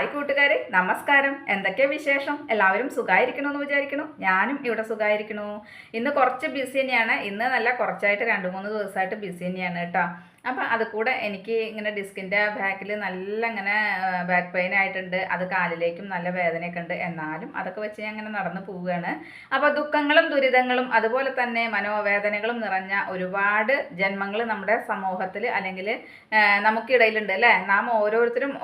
Hi കൂട്ടുകാരെ നമസ്കാരം. എന്തൊക്കെ വിശേഷം? എല്ലാവരും സുഖമായിരിക്കണമെന്ന് വിചാരിക്കണു ഞാനും ഇവിടെ സുഖമായിരിക്കണു ഇന്ന് കുറച്ച് ബിസി തന്നെയാണ്. ഇന്ന് നല്ല കുറച്ചായിട്ട് രണ്ട് മൂന്ന് ദിവസമായിട്ട് ബിസി തന്നെയാണ് കേട്ടോ. അപ്പം അത് കൂടെ എനിക്ക് ഇങ്ങനെ ഡിസ്കിന്റെ ബാക്കിൽ നല്ല ഇങ്ങനെ ബാക്ക് പെയിൻ ആയിട്ടുണ്ട്. അത് കാലിലേക്കും നല്ല വേദനയൊക്കെ ഉണ്ട്. എന്നാലും അതൊക്കെ വെച്ച് ഞാൻ ഇങ്ങനെ നടന്നു പോവുകയാണ്. അപ്പോൾ ദുഃഖങ്ങളും ദുരിതങ്ങളും അതുപോലെ തന്നെ മനോവേദനകളും നിറഞ്ഞ ഒരുപാട് ജന്മങ്ങൾ നമ്മുടെ സമൂഹത്തിൽ അല്ലെങ്കിൽ നമുക്കിടയിലുണ്ട് അല്ലേ? നാം ഓരോരുത്തരും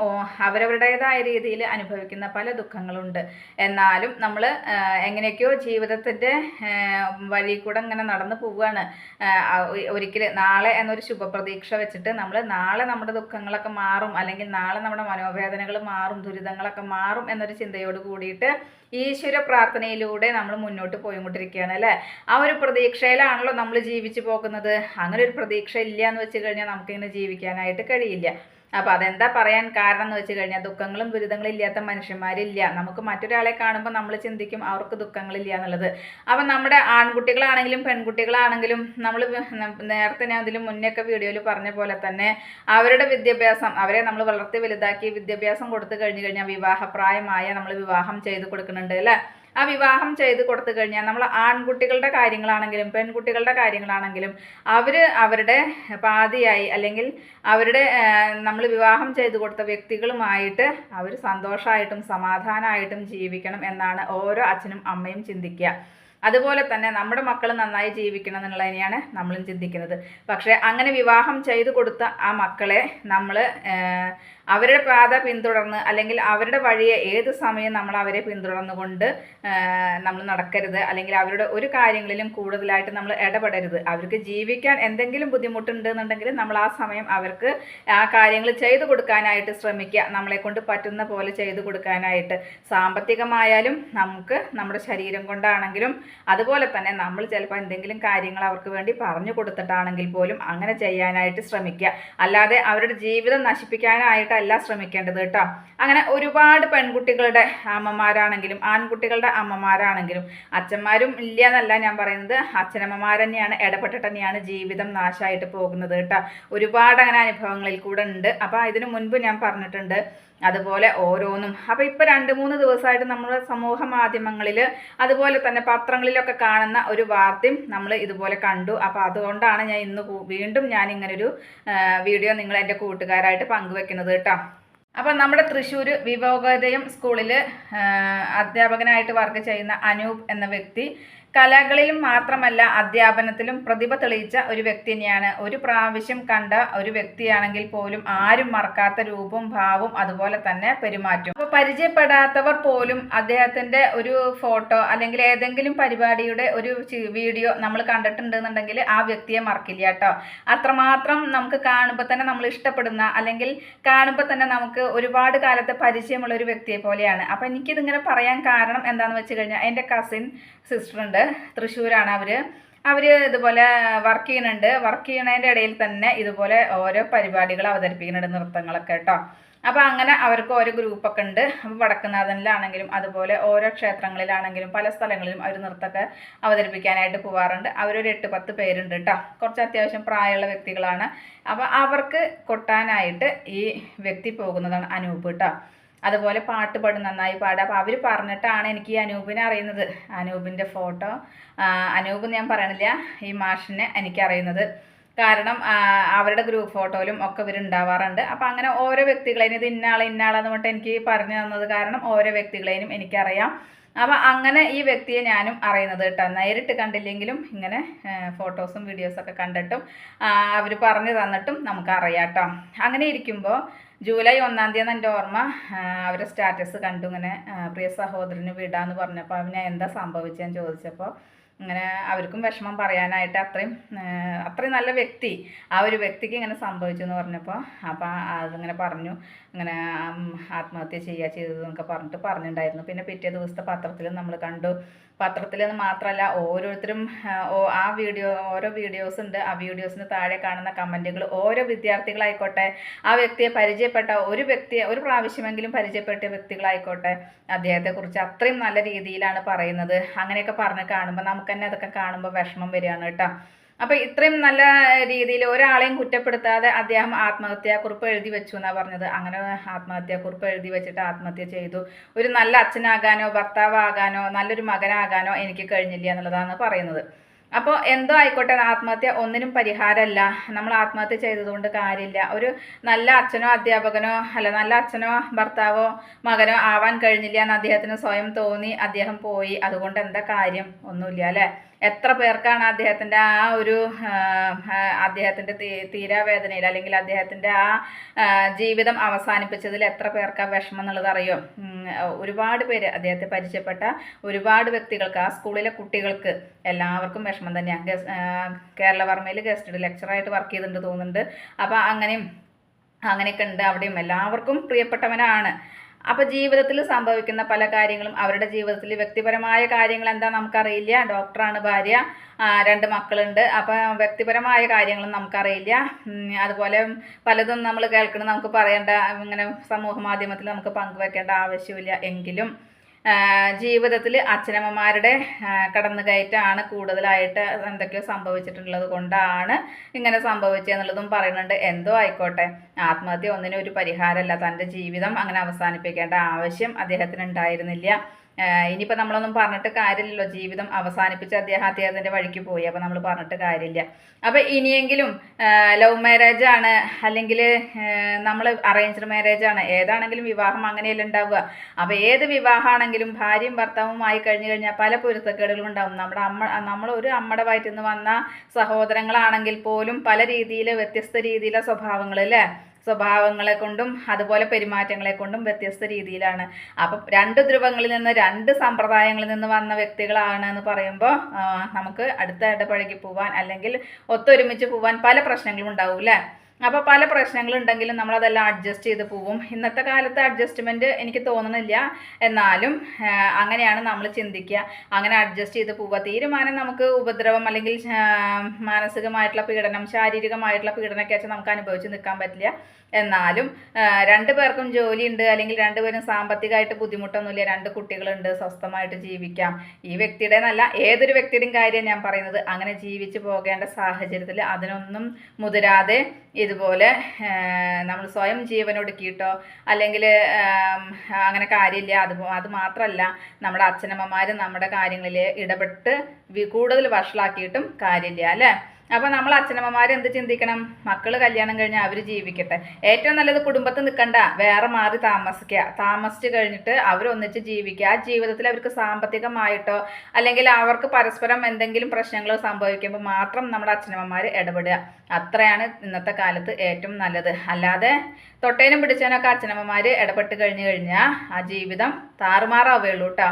അവരവരുടേതായ രീതിയിൽ അനുഭവിക്കുന്ന പല ദുഃഖങ്ങളുണ്ട്. എന്നാലും നമ്മൾ എങ്ങനെയൊക്കെയോ ജീവിതത്തിന്റെ വഴി കൂടെ ഇങ്ങനെ നടന്നു പോവുകയാണ്. ഒരിക്കൽ നാളെ എന്നൊരു ശുഭപ്രതീക്ഷ വെച്ചിട്ട് നമ്മൾ നാളെ നമ്മുടെ ദുഃഖങ്ങളൊക്കെ മാറും അല്ലെങ്കിൽ നാളെ നമ്മുടെ മനോവേദനകൾ മാറും ദുരിതങ്ങളൊക്കെ മാറും എന്നൊരു ചിന്തയോട് കൂടിയിട്ട് ഈശ്വര പ്രാർത്ഥനയിലൂടെ നമ്മൾ മുന്നോട്ട് പോയിക്കൊണ്ടിരിക്കുകയാണ് അല്ലേ? ആ ഒരു പ്രതീക്ഷയിലാണല്ലോ നമ്മൾ ജീവിച്ചു പോകുന്നത്. അങ്ങനെ ഒരു പ്രതീക്ഷ ഇല്ല എന്ന് വെച്ച് കഴിഞ്ഞാൽ നമുക്കിങ്ങനെ ജീവിക്കാനായിട്ട് കഴിയില്ല. അപ്പോൾ അതെന്താ പറയാൻ കാരണം എന്ന് വെച്ച് കഴിഞ്ഞാൽ ദുഃഖങ്ങളും ദുരിതങ്ങളും ഇല്ലാത്ത മനുഷ്യന്മാരില്ല. നമുക്ക് മറ്റൊരാളെ കാണുമ്പോൾ നമ്മൾ ചിന്തിക്കും അവർക്ക് ദുഃഖങ്ങളില്ല എന്നുള്ളത്. അപ്പം നമ്മുടെ ആൺകുട്ടികളാണെങ്കിലും പെൺകുട്ടികളാണെങ്കിലും നമ്മൾ നേരത്തെ ഞാൻ അതിൽ മുന്നേക്കെ വീഡിയോയിൽ പറഞ്ഞ പോലെ തന്നെ അവരുടെ വിദ്യാഭ്യാസം അവരെ നമ്മൾ വളർത്തി വലുതാക്കി വിദ്യാഭ്യാസം കൊടുത്തു കഴിഞ്ഞു കഴിഞ്ഞാൽ വിവാഹപ്രായമായ നമ്മൾ വിവാഹം ചെയ്ത് കൊടുക്കുന്നുണ്ട് അല്ലേ? ആ വിവാഹം ചെയ്ത് കൊടുത്തു കഴിഞ്ഞാൽ നമ്മൾ ആൺകുട്ടികളുടെ കാര്യങ്ങളാണെങ്കിലും പെൺകുട്ടികളുടെ കാര്യങ്ങളാണെങ്കിലും അവർ അവരുടെ പാതിയായി അല്ലെങ്കിൽ അവരുടെ നമ്മൾ വിവാഹം ചെയ്ത് കൊടുത്ത വ്യക്തികളുമായിട്ട് അവർ സന്തോഷമായിട്ടും സമാധാനമായിട്ടും ജീവിക്കണം എന്നാണ് ഓരോ അച്ഛനും അമ്മയും ചിന്തിക്കുക. അതുപോലെ തന്നെ നമ്മുടെ മക്കൾ നന്നായി ജീവിക്കണം എന്നുള്ളതിനെയാണ് നമ്മളും ചിന്തിക്കുന്നത്. പക്ഷേ അങ്ങനെ വിവാഹം ചെയ്തു കൊടുത്ത ആ മക്കളെ നമ്മൾ അവരുടെ പാത പിന്തുടർന്ന് അല്ലെങ്കിൽ അവരുടെ വഴിയെ ഏത് സമയം നമ്മൾ അവരെ പിന്തുടർന്നുകൊണ്ട് നമ്മൾ നടക്കരുത് അല്ലെങ്കിൽ അവരുടെ ഒരു കാര്യങ്ങളിലും കൂടുതലായിട്ട് നമ്മൾ ഇടപെടരുത്. അവർക്ക് ജീവിക്കാൻ എന്തെങ്കിലും ബുദ്ധിമുട്ടുണ്ട് എന്നുണ്ടെങ്കിൽ നമ്മൾ ആ സമയം അവർക്ക് ആ കാര്യങ്ങൾ ചെയ്തു കൊടുക്കാനായിട്ട് ശ്രമിക്കുക. നമ്മളെ കൊണ്ട് പറ്റുന്ന പോലെ ചെയ്തു കൊടുക്കാനായിട്ട് സാമ്പത്തികമായാലും നമുക്ക് നമ്മുടെ ശരീരം കൊണ്ടാണെങ്കിലും അതുപോലെ തന്നെ നമ്മൾ ചിലപ്പോൾ എന്തെങ്കിലും കാര്യങ്ങൾ അവർക്ക് വേണ്ടി പറഞ്ഞു കൊടുത്തിട്ടാണെങ്കിൽ പോലും അങ്ങനെ ചെയ്യാനായിട്ട് ശ്രമിക്കുക. അല്ലാതെ അവരുടെ ജീവിതം നശിപ്പിക്കാനായിട്ടല്ല ശ്രമിക്കേണ്ടത് കേട്ടോ. അങ്ങനെ ഒരുപാട് പെൺകുട്ടികളുടെ അമ്മമാരാണെങ്കിലും ആൺകുട്ടികളുടെ അമ്മമാരാണെങ്കിലും അച്ഛന്മാരും ഇല്ല എന്നല്ല ഞാൻ പറയുന്നത്. അച്ഛനമ്മമാർ തന്നെയാണ് ഇടപെട്ടിട്ട് തന്നെയാണ് ജീവിതം നാശമായിട്ട് പോകുന്നത് കേട്ടോ. ഒരുപാട് അങ്ങനെ അനുഭവങ്ങളിൽ കൂടെ ഉണ്ട്. അപ്പോൾ ഇതിനു മുൻപ് ഞാൻ പറഞ്ഞിട്ടുണ്ട് അതുപോലെ ഓരോന്നും. അപ്പോൾ ഇപ്പോൾ രണ്ട് മൂന്ന് ദിവസമായിട്ട് നമ്മുടെ സമൂഹ മാധ്യമങ്ങളിൽ അതുപോലെ തന്നെ പത്രങ്ങളിലൊക്കെ കാണുന്ന ഒരു വാർത്തയും നമ്മൾ ഇതുപോലെ കണ്ടു. അപ്പോൾ അതുകൊണ്ടാണ് ഞാൻ ഇന്ന് വീണ്ടും ഞാൻ ഇങ്ങനൊരു വീഡിയോ നിങ്ങൾ എന്റെ കൂട്ടുകാരായിട്ട് പങ്കുവെക്കുന്നത് കേട്ടോ. അപ്പം നമ്മുടെ തൃശ്ശൂർ വിവേകോദയം സ്കൂളിൽ അധ്യാപകനായിട്ട് വർക്ക് ചെയ്യുന്ന അനൂപ് എന്ന വ്യക്തി കലകളിലും മാത്രമല്ല അധ്യാപനത്തിലും പ്രതിഭ തെളിയിച്ച ഒരു വ്യക്തി തന്നെയാണ്. ഒരു പ്രാവശ്യം കണ്ട ഒരു വ്യക്തിയാണെങ്കിൽ പോലും ആരും മറക്കാത്ത രൂപവും ഭാവവും അതുപോലെ തന്നെ പെരുമാറ്റും അപ്പോൾ പരിചയപ്പെടാത്തവർ പോലും അദ്ദേഹത്തിന്റെ ഒരു ഫോട്ടോ അല്ലെങ്കിൽ ഏതെങ്കിലും പരിപാടിയുടെ ഒരു വീഡിയോ നമ്മൾ കണ്ടിട്ടുണ്ടെന്നുണ്ടെങ്കിൽ ആ വ്യക്തിയെ മറക്കില്ല കേട്ടോ. അത്രമാത്രം നമുക്ക് കാണുമ്പോൾ തന്നെ നമ്മൾ ഇഷ്ടപ്പെടുന്ന അല്ലെങ്കിൽ കാണുമ്പോൾ തന്നെ നമുക്ക് ഒരുപാട് കാലത്തെ പരിചയമുള്ള ഒരു വ്യക്തിയെ പോലെയാണ്. അപ്പം എനിക്കിതിങ്ങനെ പറയാൻ കാരണം എന്താണെന്ന് വെച്ച് കഴിഞ്ഞാൽ എന്റെ കസിൻ സിസ്റ്റർ ഉണ്ട്. തൃശ്ശൂരാണ് അവർ അവർ ഇതുപോലെ വർക്ക് ചെയ്യുന്നുണ്ട്. വർക്ക് ചെയ്യുന്നതിന്റെ ഇടയിൽ തന്നെ ഇതുപോലെ ഓരോ പരിപാടികൾ അവതരിപ്പിക്കുന്നുണ്ട് നൃത്തങ്ങളൊക്കെ കേട്ടോ. അപ്പോൾ അങ്ങനെ അവർക്ക് ഓരോ ഗ്രൂപ്പൊക്കെ ഉണ്ട്. അപ്പോൾ വടക്കുന്നാഥനിലാണെങ്കിലും അതുപോലെ ഓരോ ക്ഷേത്രങ്ങളിലാണെങ്കിലും പല സ്ഥലങ്ങളിലും അവർ നൃത്തമൊക്കെ അവതരിപ്പിക്കാനായിട്ട് പോവാറുണ്ട്. അവരൊരു എട്ട് പത്ത് പേരുണ്ട് കേട്ടോ. കുറച്ച് അത്യാവശ്യം പ്രായമുള്ള വ്യക്തികളാണ്. അപ്പോൾ അവർക്ക് കൊട്ടാനായിട്ട് ഈ വ്യക്തി പോകുന്നതാണ് അനൂപ് കേട്ടോ. അതുപോലെ പാട്ട് പാടും നന്നായി പാടുക അപ്പോൾ അവർ പറഞ്ഞിട്ടാണ് എനിക്ക് ഈ അനൂപിനെ അറിയുന്നത്. അനൂപിന്റെ ഫോട്ടോ. അനൂപ് ഞാൻ പറയണില്ല. ഈ മാഷിനെ എനിക്കറിയുന്നത്. കാരണം അവരുടെ ഗ്രൂപ്പ് ഫോട്ടോയിലും ഒക്കെ ഇവരുണ്ടാവാറുണ്ട് അപ്പോൾ അങ്ങനെ ഓരോ വ്യക്തികളെയും ഇത് ഇന്നാളെ ഇന്നാളെന്ന് പറഞ്ഞിട്ട് എനിക്ക് പറഞ്ഞു തന്നത് കാരണം ഓരോ വ്യക്തികളെയും എനിക്കറിയാം. അപ്പോൾ അങ്ങനെ ഈ വ്യക്തിയെ ഞാനും അറിയുന്നത് കേട്ടോ. നേരിട്ട് കണ്ടില്ലെങ്കിലും ഇങ്ങനെ ഫോട്ടോസും വീഡിയോസൊക്കെ കണ്ടിട്ടും അവർ പറഞ്ഞു തന്നിട്ടും നമുക്കറിയാം കേട്ടോ. അങ്ങനെ ഇരിക്കുമ്പോൾ ജൂലൈ ഒന്നാം തീയതി എന്റെ ഓർമ്മ. അവരുടെ സ്റ്റാറ്റസ് കണ്ടു ഇങ്ങനെ പ്രിയ സഹോദരന് വിടാന്ന് പറഞ്ഞപ്പോൾ അവന് എന്താ സംഭവിച്ചതെന്ന് ചോദിച്ചപ്പോൾ ഇങ്ങനെ അവർക്കും വിഷമം പറയാനായിട്ട് അത്രയും അത്രയും നല്ല വ്യക്തി ആ ഒരു വ്യക്തിക്ക് ഇങ്ങനെ സംഭവിച്ചു എന്ന് പറഞ്ഞപ്പോൾ അപ്പോൾ അതിങ്ങനെ പറഞ്ഞു ഇങ്ങനെ ആത്മഹത്യ ചെയ്യുക ചെയ്തതെന്നൊക്കെ പറഞ്ഞിട്ട് പറഞ്ഞിട്ടുണ്ടായിരുന്നു പിന്നെ പിറ്റേ ദിവസത്തെ പത്രത്തിൽ നമ്മൾ കണ്ടു പത്രത്തിൽ നിന്ന് മാത്രമല്ല ഓരോരുത്തരും ആ, ആ വീഡിയോ ഓരോ വീഡിയോസ് ഉണ്ട്. ആ വീഡിയോസിന് താഴെ കാണുന്ന കമന്റുകൾ ഓരോ വിദ്യാർത്ഥികളായിക്കോട്ടെ ആ വ്യക്തിയെ പരിചയപ്പെട്ട ഒരു വ്യക്തിയെ ഒരു പ്രാവശ്യമെങ്കിലും പരിചയപ്പെട്ട വ്യക്തികളായിക്കോട്ടെ അദ്ദേഹത്തെക്കുറിച്ച് അത്രയും നല്ല രീതിയിലാണ് പറയുന്നത്. അങ്ങനെയൊക്കെ പറഞ്ഞ് കാണുമ്പോൾ നമുക്ക് തന്നെ അതൊക്കെ കാണുമ്പോൾ വിഷമം വരികയാണ് കേട്ടോ. അപ്പോൾ ഇത്രയും നല്ല രീതിയിൽ ഒരാളെയും കുറ്റപ്പെടുത്താതെ അദ്ദേഹം ആത്മഹത്യാക്കുറിപ്പ് എഴുതി വെച്ചു എന്നാണ് പറഞ്ഞത്. അങ്ങനെ ആത്മഹത്യാക്കുറിപ്പ് എഴുതി വെച്ചിട്ട് ആത്മഹത്യ ചെയ്തു. ഒരു നല്ല അച്ഛനാകാനോ ഭർത്താവാകാനോ നല്ലൊരു മകനാകാനോ എനിക്ക് കഴിഞ്ഞില്ല എന്നുള്ളതാണ് പറയുന്നത്. അപ്പോൾ എന്തോ ആയിക്കോട്ടെ ആത്മഹത്യ ഒന്നിനും പരിഹാരമല്ല. നമ്മൾ ആത്മഹത്യ ചെയ്തതുകൊണ്ട് കാര്യമില്ല. ഒരു നല്ല അച്ഛനോ അധ്യാപകനോ അല്ല നല്ല അച്ഛനോ ഭർത്താവോ മകനോ ആവാൻ കഴിഞ്ഞില്ല എന്ന് അദ്ദേഹത്തിന് സ്വയം തോന്നി അദ്ദേഹം പോയി. അതുകൊണ്ട് എന്താ കാര്യം? ഒന്നുമില്ല അല്ലേ? എത്ര പേർക്കാണ് അദ്ദേഹത്തിന്റെ ആ ഒരു അദ്ദേഹത്തിന്റെ തീരാവേദനയിൽ അല്ലെങ്കിൽ അദ്ദേഹത്തിന്റെ ആ ജീവിതം അവസാനിപ്പിച്ചതിൽ എത്ര പേർക്ക് ആ വിഷമം എന്നുള്ളത് അറിയോ. ഒരുപാട് പേര് അദ്ദേഹത്തെ പരിചയപ്പെട്ട ഒരുപാട് വ്യക്തികൾക്ക് ആ സ്കൂളിലെ കുട്ടികൾക്ക് എല്ലാവർക്കും വിഷമം തന്നെയാണ്. കേരള കേരളവർമ്മയിൽ ഗസ്റ്റ് ലെക്ചറായിട്ട് വർക്ക് ചെയ്തിട്ടുണ്ട് തോന്നുന്നുണ്ട്. അപ്പോൾ അങ്ങനെയും അങ്ങനെയൊക്കെ ഉണ്ട്. അവിടെയും എല്ലാവർക്കും പ്രിയപ്പെട്ടവനാണ്. അപ്പോൾ ജീവിതത്തിൽ സംഭവിക്കുന്ന പല കാര്യങ്ങളും അവരുടെ ജീവിതത്തിൽ വ്യക്തിപരമായ കാര്യങ്ങൾ എന്താ നമുക്കറിയില്ല. ഡോക്ടറാണ് ഭാര്യ രണ്ട് മക്കളുണ്ട്. അപ്പോൾ വ്യക്തിപരമായ കാര്യങ്ങളും നമുക്കറിയില്ല. അതുപോലെ പലതും നമ്മൾ കേൾക്കണം നമുക്ക് പറയേണ്ട ഇങ്ങനെ സമൂഹ മാധ്യമത്തിൽ നമുക്ക് പങ്കുവെക്കേണ്ട ആവശ്യമില്ല എങ്കിലും. ജീവിതത്തിൽ അച്ഛനമ്മമാരുടെ കടന്നു കടന്നുകയറ്റമാണ് കൂടുതലായിട്ട് എന്തൊക്കെയോ സംഭവിച്ചിട്ടുള്ളത് കൊണ്ടാണ് ഇങ്ങനെ സംഭവിച്ചതെന്നുള്ളതും പറയുന്നുണ്ട്. എന്തോ ആയിക്കോട്ടെ. ആത്മഹത്യ ഒന്നിനും ഒരു പരിഹാരമല്ല. തന്റെ ജീവിതം അങ്ങനെ അവസാനിപ്പിക്കേണ്ട ആവശ്യം അദ്ദേഹത്തിന് ഉണ്ടായിരുന്നില്ല ഇനിയിപ്പോൾ നമ്മളൊന്നും പറഞ്ഞിട്ട് കാര്യമില്ലല്ലോ. ജീവിതം അവസാനിപ്പിച്ച് അദ്ദേഹം അദ്ദേഹത്തിന്റെ വഴിക്ക് പോയി. അപ്പോൾ നമ്മൾ പറഞ്ഞിട്ട് കാര്യമില്ല. അപ്പോൾ ഇനിയെങ്കിലും ലവ് മാരേജ് ആണ് അല്ലെങ്കിൽ നമ്മൾ അറേഞ്ച്ഡ് മാരേജ് ആണ്. ഏതാണെങ്കിലും വിവാഹം അങ്ങനെയല്ല ഉണ്ടാവുക. അപ്പോൾ ഏത് വിവാഹമാണെങ്കിലും ഭാര്യയും ഭർത്താവും ആയി കഴിഞ്ഞു കഴിഞ്ഞാൽ പല പൊരുത്തക്കേടുകളും ഉണ്ടാവും. നമ്മുടെ അമ്മ നമ്മൾ ഒരു അമ്മയുടെ വയറ്റിൽ നിന്ന് വന്ന സഹോദരങ്ങളാണെങ്കിൽ പോലും പല രീതിയിൽ വ്യത്യസ്ത രീതിയിലെ സ്വഭാവങ്ങൾ അല്ലേ? സ്വഭാവങ്ങളെ കൊണ്ടും അതുപോലെ പെരുമാറ്റങ്ങളെ കൊണ്ടും വ്യത്യസ്ത രീതിയിലാണ്. അപ്പം രണ്ട് ധ്രുവങ്ങളിൽ നിന്ന് രണ്ട് സമ്പ്രദായങ്ങളിൽ നിന്ന് വന്ന വ്യക്തികളാണ് എന്ന് പറയുമ്പോൾ നമുക്ക് അടുത്ത ഇടപഴകി പോവാൻ അല്ലെങ്കിൽ ഒത്തൊരുമിച്ച് പോവാൻ പല പ്രശ്നങ്ങളും ഉണ്ടാവും അല്ലേ അപ്പോൾ പല പ്രശ്നങ്ങളുണ്ടെങ്കിലും നമ്മളതെല്ലാം അഡ്ജസ്റ്റ് ചെയ്ത് പോവും. ഇന്നത്തെ കാലത്ത് അഡ്ജസ്റ്റ്മെന്റ് എനിക്ക് തോന്നുന്നില്ല എന്നാലും അങ്ങനെയാണ് നമ്മൾ ചിന്തിക്കുക. അങ്ങനെ അഡ്ജസ്റ്റ് ചെയ്ത് പോവുക. തീരുമാനം നമുക്ക് ഉപദ്രവം അല്ലെങ്കിൽ മാനസികമായിട്ടുള്ള പീഡനം ശാരീരികമായിട്ടുള്ള പീഡനമൊക്കെ വെച്ചാൽ നമുക്ക് അനുഭവിച്ച് നിൽക്കാൻ പറ്റില്ല. എന്നാലും രണ്ടു പേർക്കും ജോലിയുണ്ട് അല്ലെങ്കിൽ രണ്ടുപേരും സാമ്പത്തികമായിട്ട് ബുദ്ധിമുട്ടൊന്നുമില്ല. രണ്ട് കുട്ടികളുണ്ട് സ്വസ്ഥമായിട്ട് ജീവിക്കാം. ഈ വ്യക്തിയുടെ എന്നല്ല ഏതൊരു വ്യക്തിയുടെയും കാര്യം ഞാൻ പറയുന്നത്. അങ്ങനെ ജീവിച്ചു പോകേണ്ട സാഹചര്യത്തിൽ അതിനൊന്നും മുതിരാതെ ഇതുപോലെ നമ്മൾ സ്വയം ജീവനൊടുക്കിയിട്ടോ അല്ലെങ്കിൽ അങ്ങനെ കാര്യമില്ല. അത് അത് മാത്രമല്ല നമ്മുടെ അച്ഛനമ്മമാർ നമ്മുടെ കാര്യങ്ങളിൽ ഇടപെട്ട് കൂടുതൽ വഷളാക്കിയിട്ടും കാര്യമില്ല അല്ലേ? അപ്പോൾ നമ്മൾ അച്ഛനമ്മമാർ എന്ത് ചിന്തിക്കണം? മക്കൾ കല്യാണം കഴിഞ്ഞാൽ അവർ ജീവിക്കട്ടെ. ഏറ്റവും നല്ലത് കുടുംബത്തിൽ നിൽക്കണ്ട. വേറെ മാറി താമസിക്കുക. താമസിച്ച് കഴിഞ്ഞിട്ട് അവരൊന്നിച്ച് ജീവിക്കുക. ആ ജീവിതത്തിൽ അവർക്ക് സാമ്പത്തികമായിട്ടോ അല്ലെങ്കിൽ അവർക്ക് പരസ്പരം എന്തെങ്കിലും പ്രശ്നങ്ങൾ സംഭവിക്കുമ്പോൾ മാത്രം നമ്മുടെ അച്ഛനമ്മമാർ ഇടപെടുക. അത്രയാണ് ഇന്നത്തെ കാലത്ത് ഏറ്റവും നല്ലത്. അല്ലാതെ തൊട്ടേനും പിടിച്ചേനൊക്കെ അച്ഛനമ്മമാർ ഇടപെട്ട് കഴിഞ്ഞു കഴിഞ്ഞാൽ ആ ജീവിതം താറുമാറാവുകയുള്ളൂ കേട്ടോ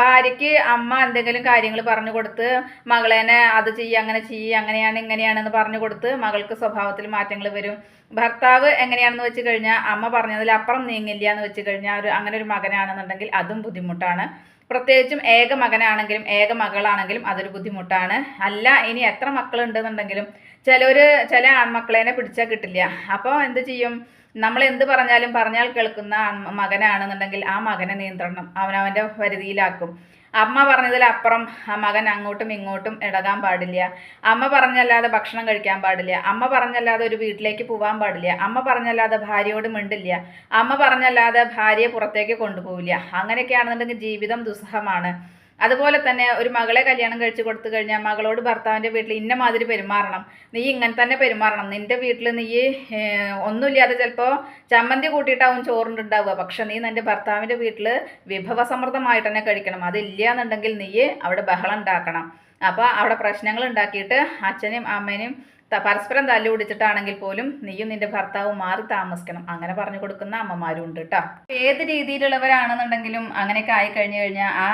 ഭാര്യയ്ക്ക് അമ്മ എന്തെങ്കിലും കാര്യങ്ങൾ പറഞ്ഞു കൊടുത്ത് മകളേനെ അത് ചെയ്യുക അങ്ങനെ ചെയ്യുക അങ്ങനെയാണ് ഇങ്ങനെയാണെന്ന് പറഞ്ഞു കൊടുത്ത് മകൾക്ക് സ്വഭാവത്തിൽ മാറ്റങ്ങൾ വരും. ഭർത്താവ് എങ്ങനെയാണെന്ന് വെച്ച് കഴിഞ്ഞാൽ അമ്മ പറഞ്ഞതിൽ അപ്പുറം നീങ്ങില്ല എന്ന് വെച്ച് കഴിഞ്ഞാൽ ഒരു അങ്ങനെ ഒരു മകനാണെന്നുണ്ടെങ്കിൽ അതും ബുദ്ധിമുട്ടാണ്. പ്രത്യേകിച്ചും ഏക മകനാണെങ്കിലും ഏക മകളാണെങ്കിലും അതൊരു ബുദ്ധിമുട്ടാണ്. അല്ല ഇനി എത്ര മക്കളുണ്ടെന്നുണ്ടെങ്കിലും ചിലർ ചില ആൺമക്കളേനെ പിടിച്ചാൽ കിട്ടില്ല. അപ്പോൾ എന്ത് ചെയ്യും? നമ്മൾ എന്ത് പറഞ്ഞാലും പറഞ്ഞാൽ കേൾക്കുന്ന മകനാണെന്നുണ്ടെങ്കിൽ ആ മകനെ നിയന്ത്രണം. അവനവന്റെ പരിധിയിലാക്കും. അമ്മ പറഞ്ഞതിലപ്പുറം ആ മകൻ അങ്ങോട്ടും ഇങ്ങോട്ടും ഇടകാൻ പാടില്ല. അമ്മ പറഞ്ഞല്ലാതെ ഭക്ഷണം കഴിക്കാൻ പാടില്ല. അമ്മ പറഞ്ഞല്ലാതെ ഒരു വീട്ടിലേക്ക് പോകാൻ പാടില്ല. അമ്മ പറഞ്ഞല്ലാതെ ഭാര്യയോട് മിണ്ടില്ല. അമ്മ പറഞ്ഞല്ലാതെ ഭാര്യയെ പുറത്തേക്ക് കൊണ്ടുപോവില്ല. അങ്ങനെയൊക്കെയാണെന്നുണ്ടെങ്കിൽ ജീവിതം ദുസ്സഹമാണ്. അതുപോലെ തന്നെ ഒരു മകളെ കല്യാണം കഴിച്ചു കൊടുത്തു കഴിഞ്ഞാൽ മകളോട് ഭർത്താവിന്റെ വീട്ടിൽ ഇന്ന മാതിരി പെരുമാറണം. നീ ഇങ്ങനെ തന്നെ പെരുമാറണം. നിന്റെ വീട്ടിൽ നീ ഒന്നുമില്ലാതെ ചിലപ്പോൾ ചമ്മന്തി കൂട്ടിയിട്ടാവും ചോറുണ്ടുണ്ടാവുക. പക്ഷെ നീ നിന്റെ ഭർത്താവിന്റെ വീട്ടിൽ വിഭവസമൃദ്ധമായിട്ട് തന്നെ കഴിക്കണം. അതില്ല എന്നുണ്ടെങ്കിൽ നീ അവിടെ ബഹളം ഉണ്ടാക്കണം. അപ്പോൾ അവിടെ പ്രശ്നങ്ങൾ ഉണ്ടാക്കിയിട്ട് അച്ഛനും അമ്മേനെയും ത- പരസ്പരം തല്ലു പിടിച്ചിട്ടാണെങ്കിൽ പോലും നീയും നിന്റെ ഭർത്താവും മാറി താമസിക്കണം. അങ്ങനെ പറഞ്ഞു കൊടുക്കുന്ന അമ്മമാരും ഉണ്ട് കേട്ടോ ഏത് രീതിയിലുള്ളവരാണെന്നുണ്ടെങ്കിലും അങ്ങനെയൊക്കെ ആയി കഴിഞ്ഞു കഴിഞ്ഞാൽ ആ,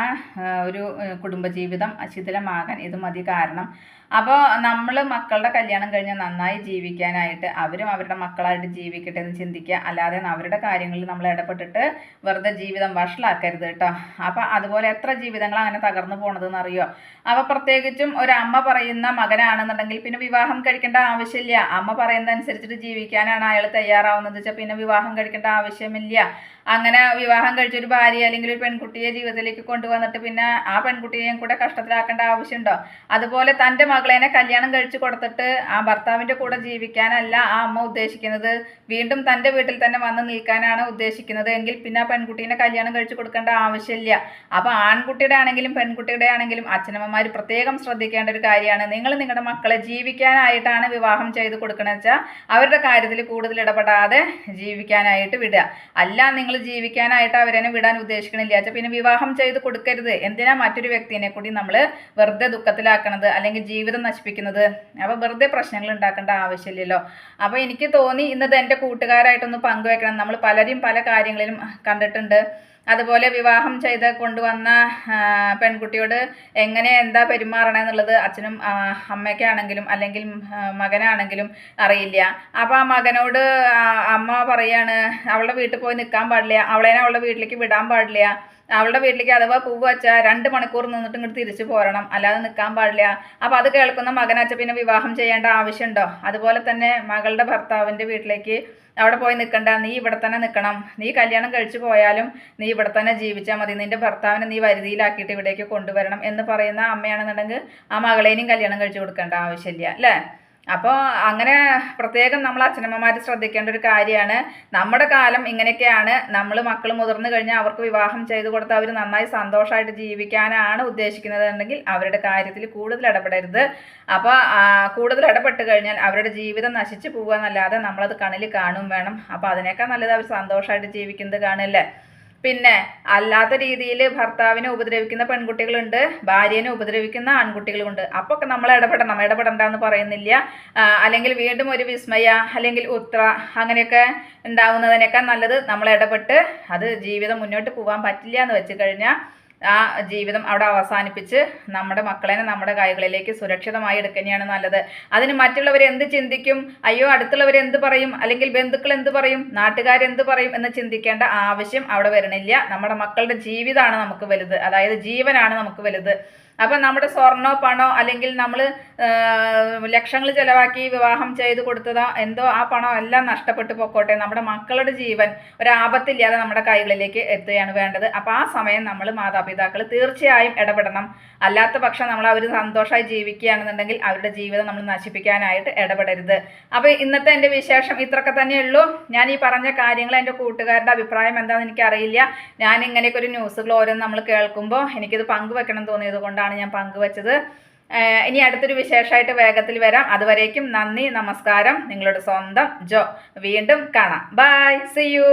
ഒരു കുടുംബജീവിതം ശിഥിലമാകാൻ ഇത് മതി കാരണം അപ്പോൾ നമ്മൾ മക്കളുടെ കല്യാണം കഴിഞ്ഞാൽ നന്നായി ജീവിക്കാനായിട്ട് അവരും അവരുടെ മക്കളായിട്ട് ജീവിക്കട്ടെ എന്ന് ചിന്തിക്കുക. അല്ലാതെ അവരുടെ കാര്യങ്ങളിൽ നമ്മൾ ഇടപെട്ടിട്ട് വെറുതെ ജീവിതം വഷളാക്കരുത് കേട്ടോ. അപ്പോൾ അതുപോലെ എത്ര ജീവിതങ്ങൾ അങ്ങനെ തകർന്നു പോണതെന്ന് അറിയോ? അപ്പോൾ പ്രത്യേകിച്ചും ഒരു അമ്മ പറയുന്ന മകനാണെന്നുണ്ടെങ്കിൽ പിന്നെ വിവാഹം കഴിക്കേണ്ട ആവശ്യമില്ല. അമ്മ പറയുന്നതനുസരിച്ചിട്ട് ജീവിക്കാനാണ് അയാൾ തയ്യാറാവുന്നത് വെച്ചാൽ പിന്നെ വിവാഹം കഴിക്കേണ്ട ആവശ്യമില്ല. അങ്ങനെ വിവാഹം കഴിച്ചൊരു ഭാര്യ അല്ലെങ്കിൽ ഒരു പെൺകുട്ടിയെ ജീവിതത്തിലേക്ക് കൊണ്ടുവന്നിട്ട് പിന്നെ ആ പെൺകുട്ടിയെയും കൂടെ കഷ്ടത്തിലാക്കേണ്ട ആവശ്യമുണ്ടോ? അതുപോലെ തന്റെ മകളേനെ കല്യാണം കഴിച്ചു കൊടുത്തിട്ട് ആ ഭർത്താവിന്റെ കൂടെ ജീവിക്കാനല്ല ആ അമ്മ ഉദ്ദേശിക്കുന്നത്. വീണ്ടും തന്റെ വീട്ടിൽ തന്നെ വന്ന് നിൽക്കാനാണ് ഉദ്ദേശിക്കുന്നത്. എങ്കിൽ പിന്നെ ആ പെൺകുട്ടീനെ കല്യാണം കഴിച്ചു കൊടുക്കേണ്ട ആവശ്യമില്ല. അപ്പോൾ ആൺകുട്ടിയുടെ ആണെങ്കിലും പെൺകുട്ടിയുടെ ആണെങ്കിലും അച്ഛനമ്മമാർ പ്രത്യേകം ശ്രദ്ധിക്കേണ്ട ഒരു കാര്യമാണ്. നിങ്ങൾ നിങ്ങളുടെ മക്കളെ ജീവിക്കാനായിട്ടാണ് വിവാഹം ചെയ്ത് കൊടുക്കണമെന്ന് വെച്ചാൽ അവരുടെ കാര്യത്തിൽ കൂടുതൽ ഇടപെടാതെ ജീവിക്കാനായിട്ട് വിടുക. അല്ല നിങ്ങൾ ജീവിക്കാനായിട്ട് അവരെ വിടാൻ ഉദ്ദേശിക്കണില്ല. വെച്ചാൽ പിന്നെ വിവാഹം ചെയ്ത് കൊടുക്കരുത്. എന്തിനാ മറ്റൊരു വ്യക്തിനെ കൂടി നമ്മൾ വെറുതെ ദുഃഖത്തിലാക്കണത്? അല്ലെങ്കിൽ ജീവിതം നശിപ്പിക്കുന്നത്. അപ്പോൾ വെറുതെ പ്രശ്നങ്ങൾ ഉണ്ടാക്കേണ്ട ആവശ്യമില്ലല്ലോ. അപ്പോൾ എനിക്ക് തോന്നി ഇന്നത് എന്റെ കൂട്ടുകാരായിട്ടൊന്ന് പങ്കുവെക്കണം. നമ്മൾ പലരും പല കാര്യങ്ങളിലും കണ്ടിട്ടുണ്ട്. അതുപോലെ വിവാഹം ചെയ്ത് കൊണ്ടുവന്ന പെൺകുട്ടിയോട് എങ്ങനെ എന്താ പെരുമാറണമെന്നുള്ളത് അച്ഛനും അമ്മയ്ക്കാണെങ്കിലും അല്ലെങ്കിൽ മകനാണെങ്കിലും അറിയില്ല. അപ്പോൾ ആ മകനോട് അമ്മ പറയാണ് അവളുടെ വീട്ടിൽ പോയി നിൽക്കാൻ പാടില്ല. അവളേനെ അവളുടെ വീട്ടിലേക്ക് വിടാൻ പാടില്ല. അവളുടെ വീട്ടിലേക്ക് അഥവാ പൂവ് വെച്ചാൽ രണ്ട് മണിക്കൂർ നിന്നിട്ട് ഇങ്ങോട്ട് തിരിച്ചു പോരണം. അല്ലാതെ നിൽക്കാൻ പാടില്ല. അപ്പോൾ അത് കേൾക്കുന്ന മകനച്ച പിന്നെ വിവാഹം ചെയ്യേണ്ട ആവശ്യമുണ്ടോ? അതുപോലെ തന്നെ മകളുടെ ഭർത്താവിന്റെ വീട്ടിലേക്ക് അവിടെ പോയി നിൽക്കണ്ട നീ ഇവിടെ തന്നെ നിൽക്കണം. നീ കല്യാണം കഴിച്ചു പോയാലും നീ ഇവിടെ തന്നെ ജീവിച്ചാൽ മതി. നിന്റെ ഭർത്താവിനെ നീ വരുതിയിലാക്കിയിട്ട് ഇവിടേക്ക് കൊണ്ടുവരണം എന്ന് പറയുന്ന അമ്മയാണെന്നുണ്ടെങ്കിൽ ആ മകളേനും കല്യാണം കഴിച്ചു കൊടുക്കേണ്ട ആവശ്യമില്ല അല്ലേ? അപ്പോൾ അങ്ങനെ പ്രത്യേകം നമ്മൾ അച്ഛനമ്മമാർ ശ്രദ്ധിക്കേണ്ട ഒരു കാര്യമാണ്. നമ്മുടെ കാലം ഇങ്ങനെയൊക്കെയാണ്. നമ്മൾ മക്കൾ മുതിർന്നു കഴിഞ്ഞാൽ അവർക്ക് വിവാഹം ചെയ്തു കൊടുത്ത് അവർ നന്നായി സന്തോഷമായിട്ട് ജീവിക്കാനാണ് ഉദ്ദേശിക്കുന്നത് എന്നുണ്ടെങ്കിൽ അവരുടെ കാര്യത്തിൽ കൂടുതൽ ഇടപെടരുത്. അപ്പോൾ കൂടുതൽ ഇടപെട്ട് കഴിഞ്ഞാൽ അവരുടെ ജീവിതം നശിച്ചു പോകുക എന്നല്ലാതെ നമ്മളത് കണ്ണിൽ കാണും വേണം. അപ്പോൾ അതിനേക്കാൾ നല്ലത് അവർ സന്തോഷമായിട്ട് ജീവിക്കുന്നത് കാണില്ലേ പിന്നെ അല്ലാത്ത രീതിയിൽ ഭർത്താവിനെ ഉപദ്രവിക്കുന്ന പെൺകുട്ടികളുണ്ട് ഭാര്യനെ ഉപദ്രവിക്കുന്ന ആൺകുട്ടികളുണ്ട് അപ്പോൾ ഒക്കെ നമ്മൾ ഇടപെടണം. ഇടപെടണ്ട എന്ന് പറയുന്നില്ല അല്ലെങ്കിൽ വീണ്ടും ഒരു വിസ്മയ അല്ലെങ്കിൽ ഉത്ര അങ്ങനെയൊക്കെ ഉണ്ടാവുന്നതിനേക്കാൾ നല്ലത് നമ്മൾ ഇടപെട്ട് അത് ജീവിതം മുന്നോട്ട് പോകാൻ പറ്റില്ല എന്ന് വെച്ച് കഴിഞ്ഞാൽ ആ ജീവിതം അവിടെ അവസാനിപ്പിച്ച് നമ്മുടെ മക്കളെ നമ്മുടെ കൈകളിലേക്ക് സുരക്ഷിതമായി എടുക്കുന്നതാണ് നല്ലത്. അതിന് മറ്റുള്ളവർ എന്ത് ചിന്തിക്കും? അയ്യോ അടുത്തുള്ളവർ എന്ത് പറയും? അല്ലെങ്കിൽ ബന്ധുക്കൾ എന്ത് പറയും? നാട്ടുകാരെന്ത് പറയും എന്ന് ചിന്തിക്കേണ്ട ആവശ്യം അവിടെ വരണില്ല. നമ്മുടെ മക്കളുടെ ജീവിതമാണ് നമുക്ക് വലുത്. അതായത് ജീവനാണ് നമുക്ക് വലുത്. അപ്പം നമ്മുടെ സ്വർണോ പണോ അല്ലെങ്കിൽ നമ്മൾ ലക്ഷങ്ങൾ ചിലവാക്കി വിവാഹം ചെയ്ത് കൊടുത്തതോ എന്തോ ആ പണം എല്ലാം നഷ്ടപ്പെട്ടു പോക്കോട്ടെ. നമ്മുടെ മക്കളുടെ ജീവൻ ഒരാപത്തില്ലാതെ നമ്മുടെ കൈകളിലേക്ക് എത്തുകയാണ് വേണ്ടത്. അപ്പോൾ ആ സമയം നമ്മൾ മാതാപിതാക്കൾ തീർച്ചയായും ഇടപെടണം. അല്ലാത്ത പക്ഷം നമ്മൾ അവർ സന്തോഷമായി ജീവിക്കുകയാണെന്നുണ്ടെങ്കിൽ അവരുടെ ജീവിതം നമ്മൾ നശിപ്പിക്കാനായിട്ട് ഇടപെടരുത്. അപ്പോൾ ഇന്നത്തെ എന്റെ വിശേഷം ഇത്രയൊക്കെ തന്നെയുള്ളൂ ഞാൻ ഈ പറഞ്ഞ കാര്യങ്ങൾ എന്റെ കൂട്ടുകാരുടെ അഭിപ്രായം എന്താണെന്ന് എനിക്കറിയില്ല. ഞാൻ ഇങ്ങനെയൊക്കെ ഒരു ന്യൂസുകൾ ഓരോന്ന് നമ്മൾ കേൾക്കുമ്പോൾ എനിക്കിത് പങ്കുവെക്കണം തോന്നിയത് കൊണ്ടാണ് ഞാൻ പങ്കുവച്ചത്. ഇനി അടുത്തൊരു വിശേഷമായിട്ട് വേഗത്തിൽ വരാം. അതുവരേക്കും നന്ദി നമസ്കാരം. നിങ്ങളുടെ സ്വന്തം ജോ. വീണ്ടും കാണാം. By C U